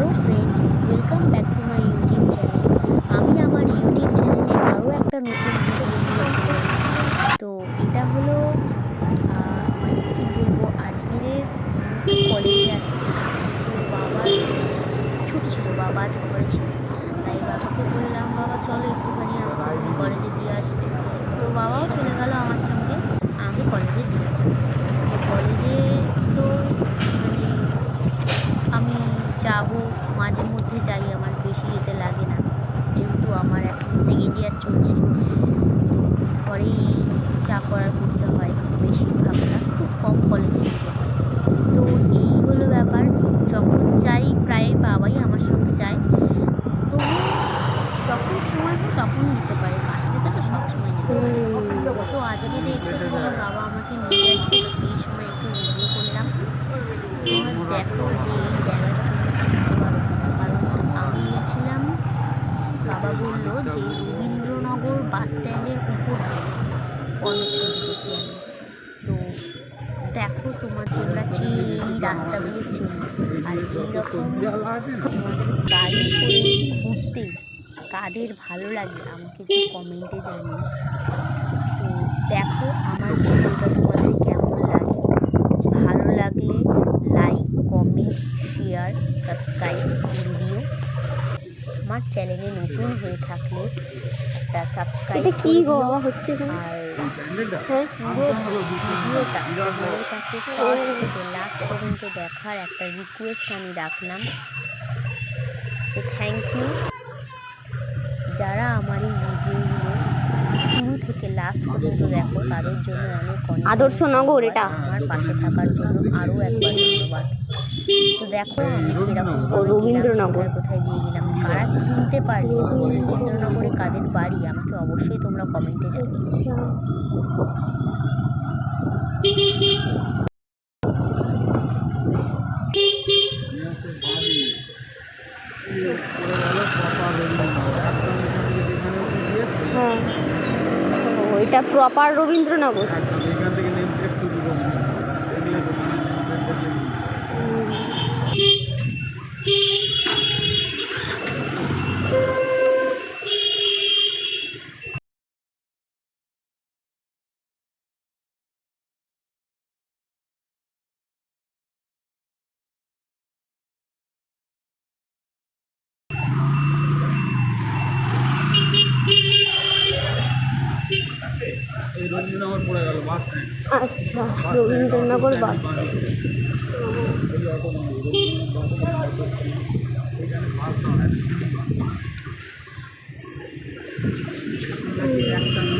Hello friend welcome back to my YouTube channel আমি আমার YouTube চ্যানেলে আরও একটা নতুন ভিডিও তো এটা হলো মানে কি বলব আজকের কলেজে যাচ্ছি। তো বাবা ছুটি ছিল বাবা আজ ঘরে ছিল। তাই বাবাকে বললাম বাবা চলো একটুখানি আমাকে তুমি কলেজে দিয়ে আসবে। তো বাবাও চলে গেল আমার সঙ্গে আমাকে কলেজে দিয়ে আসতে যাব মাঝে মধ্যে যাই, আমার বেশি যেতে লাগে না। যেহেতু আমার এখন সেকেন্ড ইয়ার চলছে, তো ঘরেই যা করার করতে হয় বেশিরভাগটা খুব কম কলেজে যেতে তো এই হলো ব্যাপার, যখন যাই প্রায় বাবাই আমার সঙ্গে যায়, তো যখন সময় হয় তখনই যেতে পারে কাছ থেকে তো সবসময় যেতে পারে তো আজকে পেলাম বাবা আমাকে নিয়ে যাচ্ছে, তো সেই সময় একটু ভিডিও করলাম। দেখো যে এই জায়গাটা তোমরা চিনতে পারো কারণ আমি গেছিলাম বাবা বলল যে রবীন্দ্রনগর বাস স্ট্যান্ডের উপর কর্মশ্রী গেছি আমি তো দেখো তোমার, তোমরা কি এই রাস্তাগুলো চেনো? আর এইরকম তোমাদের গাড়ি করে ঘুরতে কাদের ভালো লাগে আমাকে একটু কমেন্টে জানিও। তো দেখো আমার ভিডিওটা তোমাদের কেমন লাগে? ভালো লাগলে লাইক কমেন্ট শেয়ার সাবস্ক্রাইব করে দিও। আমার চ্যানেলে নতুন হয়ে থাকলে একটা সাবস্ক্রাইব এটা কি গো? হচ্ছে? আর হ্যাঁ পুরো ভিডিওটা তোমাদের কাছে লাস্ট পর্যন্ত দেখার একটা রিকোয়েস্ট আমি রাখলাম। তো থ্যাংক ইউ যারা আমার এই ভিডিওগুলো শুরু থেকে লাস্ট পর্যন্ত দেখো তাদের জন্য অনেক অনেক আদর্শ নগর এটা। আমার পাশে থাকার জন্য আরও একবার ধন্যবাদ। তো দেখো আমি কীরকম ও, রবীন্দ্রনগর। কোথায় দিয়ে গেলাম কারা চিনতে পারলে রবীন্দ্রনগরে কাদের বাড়ি আমাকে অবশ্যই তোমরা কমেন্টে জানিও আচ্ছা হ্যাঁ ও, এটা প্রপার রবীন্দ্রনগর হুম। এই রবীন্দ্রনগর পড়ে গেল বাস স্ট্যান্ড আচ্ছা রবীন্দ্রনগর বাস কন্যাশ্রী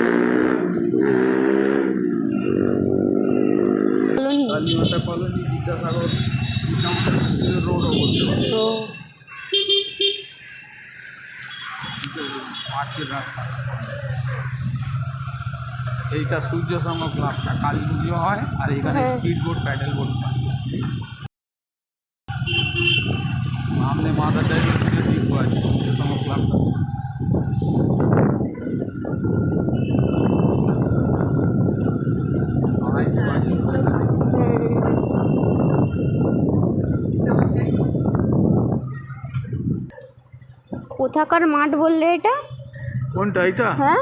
রোডও বলতে পারে ও পার্কের রাস্তা এইটা সূর্য সংঘ ক্লাবটা কালী পুজো হয় আর এখানে হ্যাঁ। স্পিড বোট প্যাডেল বোট হয় সামনে মাদার ডেয়ারি পুজো দ্বীপ আছে সূর্য সংঘ ক্লাবটা কোথাকার মাঠ বললে এটা? কোনটা এটা হ্যাঁ।